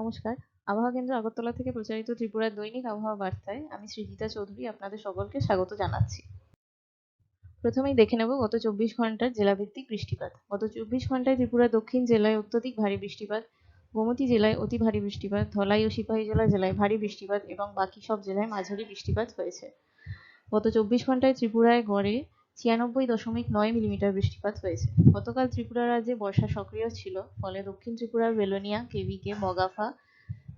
নমস্কার। আবহাওয়া কেন্দ্র আগরতলা থেকে প্রচারিত ত্রিপুরার দৈনিক আবহাওয়া বার্তায় আমি সৃজিতা চৌধুরী আপনাদের সকলকে স্বাগত জানাচ্ছি। প্রথমেই দেখে নেব গত চব্বিশ ঘণ্টার জেলাভিত্তিক বৃষ্টিপাত। গত চব্বিশ ঘন্টায় ত্রিপুরা দক্ষিণ জেলায় অত্যধিক ভারী বৃষ্টিপাত, গোমতী জেলায় অতি ভারী বৃষ্টিপাত, ধলাই ও সিপাহী সিপাহীজলা জেলায় ভারী বৃষ্টিপাত এবং বাকি সব জেলায় মাঝারি বৃষ্টিপাত হয়েছে। গত চব্বিশ ঘন্টায় ত্রিপুরায় গড়ে ছিয়ানব্বই দশমিক নয় মিলিমিটার বৃষ্টিপাত হয়েছে। গতকাল ত্রিপুরা রাজ্যে বর্ষা সক্রিয় ছিল, ফলে দক্ষিণ ত্রিপুরার বেলোনিয়া, কেভিকে, বগাফা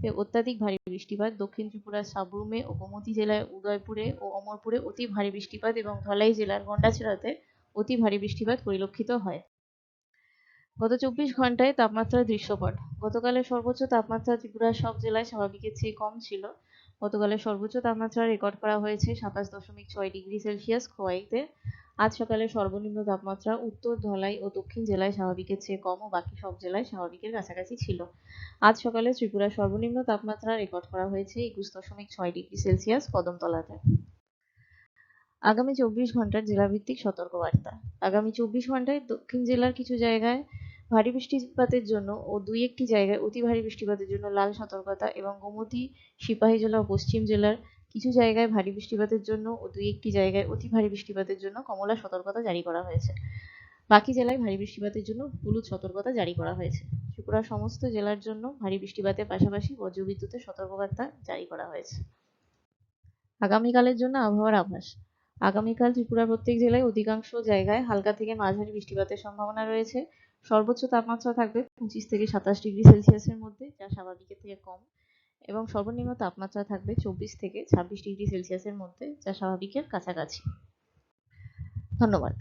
এ অত্যাধিক ভারী বৃষ্টিপাত, দক্ষিণ ত্রিপুরার সাবরুমে ও গোমতী জেলায় উদয়পুরে ও অমরপুরে অতি ভারী বৃষ্টিপাত এবং ধলাই জেলার গন্ডাছড়াতে অতি ভারী বৃষ্টিপাত পরিলক্ষিত হয়। গত চব্বিশ ঘন্টায় তাপমাত্রার দৃশ্যপট। গতকালের সর্বোচ্চ তাপমাত্রা ত্রিপুরার সব জেলায় স্বাভাবিকের চেয়ে কম ছিল। গতকালের সর্বোচ্চ তাপমাত্রা রেকর্ড করা হয়েছে সাতাশ দশমিক ছয় ডিগ্রি সেলসিয়াস খোয়াইতে। আজ সকালে সর্বনিম্ন তাপমাত্রা উত্তর ধলাই ও দক্ষিণ জেলায় স্বাভাবিকের চেয়ে কম ও বাকি সব জেলায় স্বাভাবিকের কাছাকাছি ছিল। আজ সকালে ত্রিপুরার সর্বনিম্ন তাপমাত্রা রেকর্ড করা হয়েছে একুশ দশমিক ছয় ডিগ্রি সেলসিয়াস কদমতলাতে। আগামী চব্বিশ ঘণ্টার জেলাভিত্তিক সতর্কবার্তা। আগামী চব্বিশ ঘন্টায় দক্ষিণ জেলার কিছু জায়গায় ভারী বৃষ্টিপাতের জন্য ও দুই একটি জায়গায় অতি ভারী বৃষ্টিপাতের জন্য লাল সতর্কতা এবং গোমতী, সিপাহী জেলা ও পশ্চিম জেলার কিছু জায়গায় ভারী বৃষ্টিপাতের জন্য ও দুই একটি জায়গায় অতি ভারী বৃষ্টিপাতের জন্য কমলা সতর্কতা জারি করা হয়েছে। বাকি জেলায় ভারী বৃষ্টিপাতের জন্য হলুদ সতর্কতা জারি করা হয়েছে। ত্রিপুরার সমস্ত জেলার জন্য ভারী বৃষ্টিপাতের পাশাপাশি বজ্রবিদ্যুতের সতর্কবার্তা জারি করা হয়েছে। আগামীকালের জন্য আবহাওয়ার আভাস। আগামীকাল ত্রিপুরার প্রত্যেক জেলায় অধিকাংশ জায়গায় হালকা থেকে মাঝারি বৃষ্টিপাতের সম্ভাবনা রয়েছে। সর্বোচ্চ তাপমাত্রা থাকবে পঁচিশ থেকে সাতাশ ডিগ্রি সেলসিয়াসের মধ্যে, যা স্বাভাবিকের থেকে কম। এবং সর্বনিম্ন তাপমাত্রা থাকবে চব্বিশ থেকে ছাব্বিশ ডিগ্রি সেলসিয়াসের মধ্যে, যা স্বাভাবিকের কাছাকাছি। ধন্যবাদ।